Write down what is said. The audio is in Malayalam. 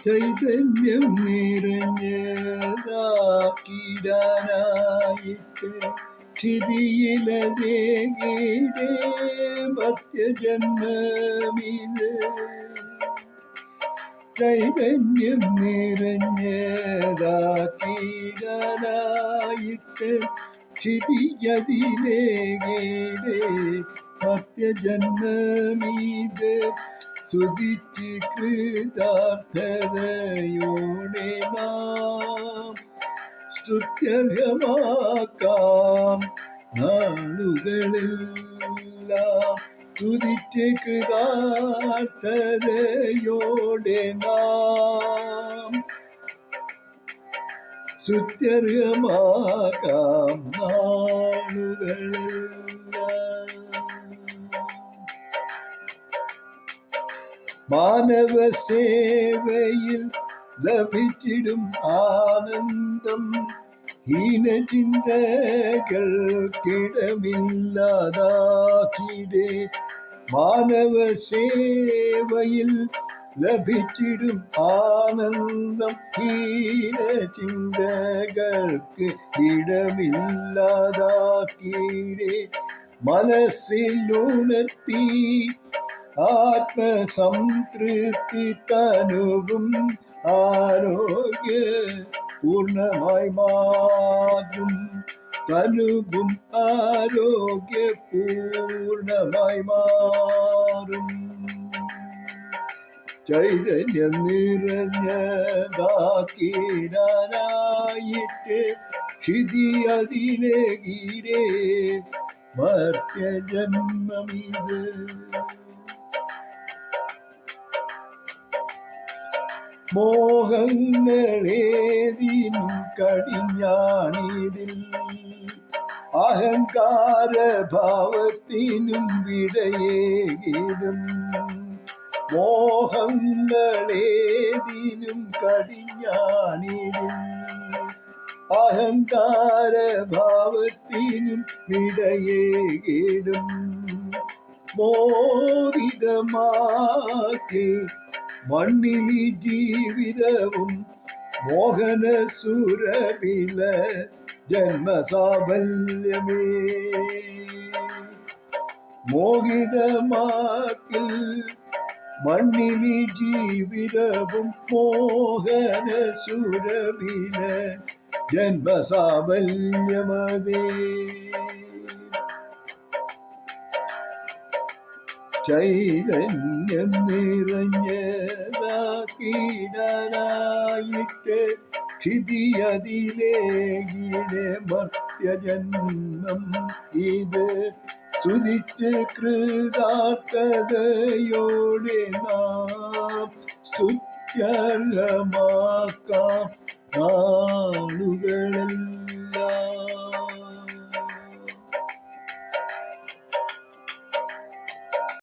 ചൈതന്യം നിറഞ്ഞതാക്കിടാനായിട്ട് ക്ഷിതിയിലതേകീടേ മത്യജന്മമിത് ചൈതന്യം നിറഞ്ഞതാക്കിടാനായിട്ട് ക്ഷിതിയതിലേകീടേ മത്യജന്മമീത് സ്തുതിച്ച് കൃതാർത്ഥതയോടെ നാം സ്തുത്യർഹമാക്കാം നാളുകളെല്ലാം. സ്തുതിച്ച് കൃതാർത്ഥതയോടെ നാം സ്തുത്യർഹമാക്കാം നാളുകളെല്ലാം മാനവ സേവയിൽ ലഭിച്ചിടും ആനന്ദം ഹീനചിന്തകൾക്കിടമില്ലാതാക്കിടേ മാനവ സേവയിൽ ലഭിച്ചിടും ആനന്ദം. ഹീനചിന്തകൾക്ക് ഇടമില്ലാതാക്കിടേ മനസ്സിലുണർത്തി ആത്മസംതൃപ്തി തനുവും ആരോഗ്യ പൂർണമായി മാറ്റും തനുവും ആരോഗ്യ പൂർണമായി മാറും. ചൈതന്യം ക്ഷിതി അതിലേകീരേ മർത്യജന്മമിത്. മോഹങ്ങളേതിനും കടിഞ്ഞാണിതിൽ അഹങ്കാരഭാവത്തിനും വിടയേകിടും. മോഹങ്ങളേതിനും കടിഞ്ഞാണിതിൽ അഹങ്കാര ഭാവത്തിനും വിടയേകിടും മോഹിതമാക്കി മണ്ണിലി ജീവിതവും മോഹന സുരവില ജന്മസാഫല്യമേ മോഹിതമാക്കിൽ മണ്ണിലി ജീവിതവും മോഹന സുരഭിന ജന്മസാഫല്യമതേ ചൈതന്യം നിറഞ്ഞതാക്കിടാനായിട്ട് ക്ഷിതിയതിലേകിടെ മർത്യജന്മം ഇത് സ്തുതിച്ച് കൃതാർത്ഥതയോടെ നാം സ്തുത്യർഹമാക്കാം. നാളുകൾ